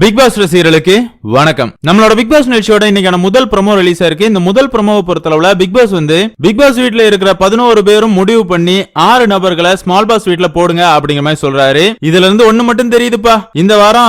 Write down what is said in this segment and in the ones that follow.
Big pass ரசிகர்களுக்கு வணக்கம். நம்மளோட பிக் பாஸ் நிகழ்ச்சியோட இன்னைக்கான முதல் ப்ரமோ ரிலீஸ் ஆயிருக்கு இந்த முதல் ப்ரமோவை பொறுத்தளவுல பிக் பாஸ் வந்து பிக் பாஸ் வீட்ல இருக்கிற பதினோரு பேரும் முடிவு பண்ணி ஆறு நபர்களை ஸ்மால் பாஸ் வீட்ல போடுங்க அப்படிங்கிற மாதிரி சொல்றாரு. இதுல இருந்து ஒண்ணு மட்டும் தெரியுதுப்பா. இந்த வாரம்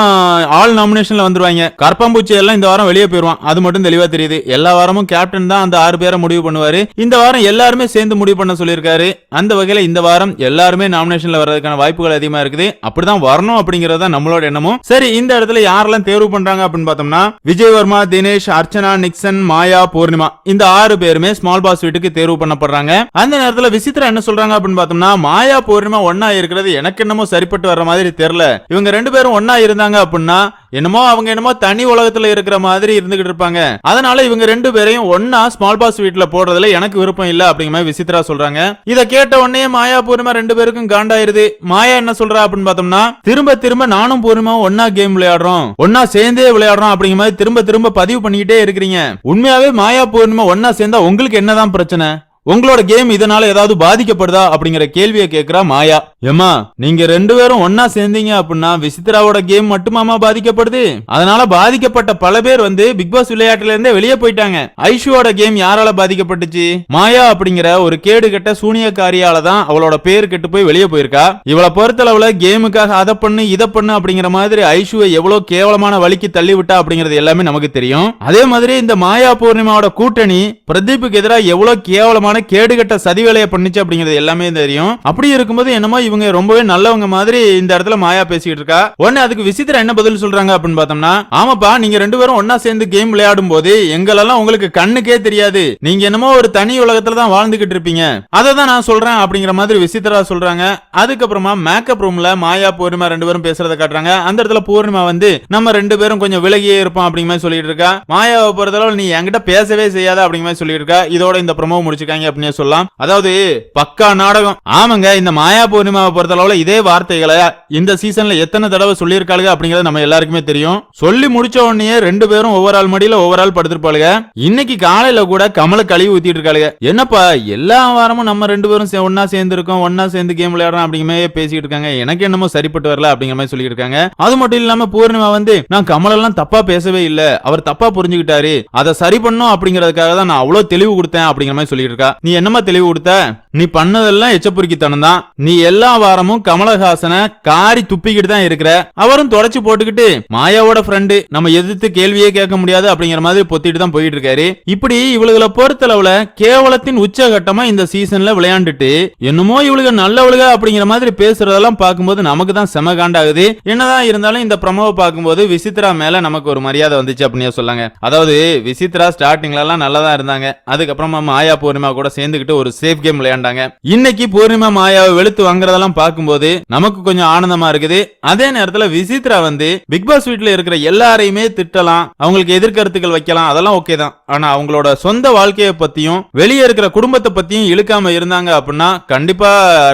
ஆல் நாமினேஷன்ல வந்துருவாங்க. கற்பாம்பூச்சி எல்லாம் இந்த வாரம் வெளியே போயிருவான். அது மட்டும் தெளிவா தெரியுது. எல்லா வாரமும் கேப்டன் தான் அந்த ஆறு பேரை முடிவு பண்ணுவாரு. இந்த வாரம் எல்லாருமே சேர்ந்து முடிவு பண்ண சொல்லியிருக்காரு. அந்த வகையில இந்த வாரம் எல்லாருமே நாமினேஷன்ல வர்றதுக்கான வாய்ப்புகள் அதிகமா இருக்குது. அப்படிதான் வரணும் அப்படிங்கறத நம்மளோட எண்ணமும். சரி இந்த இடத்துல யாரெல்லாம் தேர்வு பண்றாங்க அப்படின்னு பார்த்தோம்னா விஜய் வர்மா தினேஷ் அர்ச்சனா நிக்சன் மாயா பூர்ணிமா. இந்த ஆறு பேருமே ஸ்மால் பாஸ் வீட்டுக்கு தேர்வு பண்ணப்படுறாங்க. அந்த நேரத்துல விசித்ரா என்ன சொல்றாங்க அப்படின்னு பார்த்தோம்னா மாயா பூர்ணிமா ஒன்னா இருக்கிறது எனக்கு என்னமோ சரிப்பட்டு வர்ற மாதிரி தெரியல. இவங்க ரெண்டு பேரும் ஒன்னா இருந்தாங்க அப்படின்னா என்னமோ அவங்க என்னமோ தனி உலகத்துல இருக்கிற மாதிரி இருந்துகிட்டு இருப்பாங்க. அதனால இவங்க ரெண்டு பேரையும் ஒன்னா ஸ்மால் பாஸ் வீட்டுல போடுறதுல எனக்கு விருப்பம் இல்ல அப்படிங்கிற மாதிரி விசித்ரா சொல்றாங்க. இத கேட்ட உடனே மாயா பூர்ணிமா ரெண்டு பேருக்கும் காண்டாயிருது. மாயா என்ன சொல்றா அப்படின்னு பார்த்தோம்னா திரும்ப திரும்ப நானும் பூர்ணிமா ஒன்னா கேம் விளையாடுறோம். ஒன்னா சேர்ந்தே விளையாடுறோம் அப்படிங்கிற மாதிரி திரும்ப திரும்ப பதிவு பண்ணிக்கிட்டே இருக்கிறீங்க. உண்மையாவே மாயா பூர்ணிமா ஒன்னா சேர்ந்தா உங்களுக்கு என்னதான் பிரச்சனை? உங்களோட கேம் இதனால ஏதாவது பாதிக்கப்படுதா அப்படிங்கிற கேள்வியை கேக்குறா மாயா. ஏமா நீங்க ரெண்டு பேரும் ஒன்னா சேர்ந்தீங்க அப்படின்னா விசித்ராவோட கேம் மட்டுமாமா பாதிக்கப்படுது? அதனால பாதிக்கப்பட்ட பல பேர் வந்து பிக் பாஸ் விளையாட்டுல இருந்தே வெளியே போயிட்டாங்க. ஐஷுவோட கேம் யாரால பாதிக்கப்பட்டுச்சு? மாயா அப்படிங்கிற ஒரு கேடு கெட்ட சூனியக்காரியால தான் அவளோட பேர் கெட்டு போய் வெளியே போயிருக்கா. இவளை பொறுத்தளவுல கேமுக்காக அதை பண்ணு இதை பண்ணு அப்படிங்கிற மாதிரி ஐஷுவை எவ்வளவு கேவலமான வழிக்கு தள்ளி விட்டா அப்படிங்கிறது எல்லாமே நமக்கு தெரியும். அதே மாதிரி இந்த மாயா பூர்ணிமாவோட கூட்டணி பிரதீப்புக்கு எதிராக எவ்வளவு கேவலமான கேடுகட்ட சதி வேலையை பண்ணுச்சு அப்படிங்கிறது எல்லாமே தெரியும். அப்படி இருக்கும்போது என்னமோ இவங்க ரொம்பவே நல்லவங்க மாதிரி இந்த இடத்துல மாயா பேசிக்கிட்டு இருக்கா? உடனே அதுக்கு விசித்திரா என்ன பதில் சொல்றாங்க அப்படின்னு பார்த்தோம்னா ஆமாப்பா நீங்க ரெண்டு பேரும் ஒன்னா சேர்ந்து கேம் விளையாடும் போது எங்களெல்லாம் உங்களுக்கு கண்ணுக்கே தெரியாது. நீங்க என்னமோ ஒரு தனி உலகத்துல தான் வாழ்ந்துகிட்டு இருப்பீங்க. அதை தான் நான் சொல்றேன் அப்படிங்கிற மாதிரி விசித்திரா சொல்றாங்க. அதுக்கப்புறமா மேக்கப் ரூம்ல மாயா பூர்ணிமா ரெண்டு பேரும் பேசுறத காட்டுறாங்க. அந்த இடத்துல பூர்ணிமா வந்து நம்ம ரெண்டு பேரும் கொஞ்சம் விலகியே இருப்போம் அப்படிங்கிற மாதிரி சொல்லிட்டு இருக்கா. மாயாவை பொறுத்தளவு நீ என்கிட்ட பேசவே செய்யாத அப்படிங்கிற மாதிரி சொல்லிட்டு இருக்கா. இதோட இந்த ப்ரொமோ முடிச்சிருக்காங்க அப்படின்னு சொல்லலாம். அதாவது பக்கா நாடகம். ஆமாங்க இந்த மாயா பூர்ணிமாவை பொறுத்தளவுல இதே வார்த்தைகளை இந்த சீசன்ல எத்தனை தடவை சொல்லியிருக்காளுங்க அப்படிங்கறது நம்ம எல்லாருக்குமே தெரியும். சொல்லி முடிச்ச உடனே ரெண்டு பேரும் ஒவ்வொரு ஆள் மடியில ஒவ்வொரு ஆள் படுத்திருப்பாளுங்க. இன்னைக்கு காலையில கூட கமல கழுவி ஊத்திட்டு இருக்காளுங்க. என்னப்பா எல்லா வாரமும் நம்ம ரெண்டு பேரும் ஒன்னா சேர்ந்து இருக்கோம் ஒன்னா சேர்ந்து கேம் விளையாடுறோம் அப்படிங்கிற மாதிரி பேசிட்டு இருக்காங்க. எனக்கு என்னமோ சரிப்பட்டு வரல அப்படிங்கிற மாதிரி சொல்லிட்டு இருக்காங்க. அது மட்டும் இல்லாம பூர்ணிமா வந்து நான் கமலெல்லாம் தப்பா பேசவே இல்ல. அவர் தப்பா புரிஞ்சுக்கிட்டாரு. அதை சரி பண்ணும் அப்படிங்கறதுக்காக தான் நான் அவ்வளவு தெளிவு கொடுத்தேன் அப்படிங்கிற மாதிரி சொல்லிட்டு இருக்கா. நீ என்னமா தெளிவு கொடுத்த? நீ பண்ணதெல்லாம் எச்சப்புரிக்கித்தனம் தான் நீ எல்லா வாரமும் கமலஹாசனை காரி துப்பிக்கிட்டு தான் இருக்கிற. அவரும் தொடச்சு போட்டுக்கிட்டு மாயாவோட ஃப்ரெண்டு நம்ம எதிர்த்து கேள்வியே கேட்க முடியாது அப்படிங்கிற மாதிரி பொத்திட்டு தான் போயிட்டு இருக்காரு இப்படி இவளுகளை பொறுத்தளவுல கேவலத்தின் உச்சகட்டமா இந்த சீசன்ல விளையாண்டுட்டு என்னமோ இவளுக நல்லவளுக அப்படிங்கிற மாதிரி பேசுறதெல்லாம் பார்க்கும்போது நமக்கு தான் செம காண்டாகுது. என்னதான் இருந்தாலும் இந்த ப்ரமோவை பார்க்கும்போது விசித்ரா மேல நமக்கு ஒரு மரியாதை வந்துச்சு அப்படின்னு சொல்லாங்க. அதாவது விசித்ரா ஸ்டார்டிங்ல எல்லாம் நல்லா தான் இருந்தாங்க. அதுக்கப்புறமா மாயா பூர்ணிமா கூட சேர்ந்துக்கிட்டு ஒரு சேஃப் கேம் விளையாண்டு வேண்டாங்க. இன்னைக்கு பூர்ணிமா மாயாவை வெளுத்து வாங்குறதெல்லாம் பார்க்கும்போது நமக்கு கொஞ்சம் ஆனந்தமா இருக்குது. அதே நேரத்துல விசித்ரா வந்து பிக் பாஸ் வீட்டுல இருக்கிற எல்லாரையுமே திட்டலாம். அவங்களுக்கு எதிர்கருத்துக்கள் வைக்கலாம். அதெல்லாம் ஓகே தான். ஆனா அவங்களோட சொந்த வாழ்க்கையை பத்தியும் வெளியே இருக்கிற குடும்பத்தை பத்தியும் இழுக்காம இருந்தாங்க அப்படின்னா கண்டிப்பா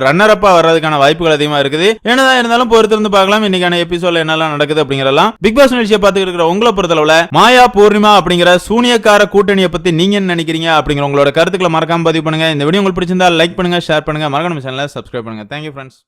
ரன்னர் அப்பா வர்றதுக்கான வாய்ப்புகள் அதிகமா இருக்குது. என்னதான் இருந்தாலும் பொறுத்திருந்து பார்க்கலாம். இன்னைக்கான எபிசோட்ல என்னெல்லாம் நடக்குது அப்படிங்கறதெல்லாம் பிக் பாஸ் நிகழ்ச்சியை பார்த்துட்டு இருக்கிற உங்களை பொறுத்தளவுல மாயா பூர்ணிமா அப்படிங்கிற சூனியக்கார கூட்டணியை பத்தி நீங்க என்ன நினைக்கிறீங்க அப்படிங்கிற உங்களோட கருத்துக்களை மறக்காம பதிவு பண்ணுங்க. இந்த வீடியோ உங்களுக்கு பிடிச்சிருந்தா லைக் பண்ணுங்க ஷேர் பண்ணுங்க. மறக்காம சேனலை சப்ஸ்கிரைப் பண்ணுங்கள் தேங்க்யூ ஃப்ரெண்ட்ஸ்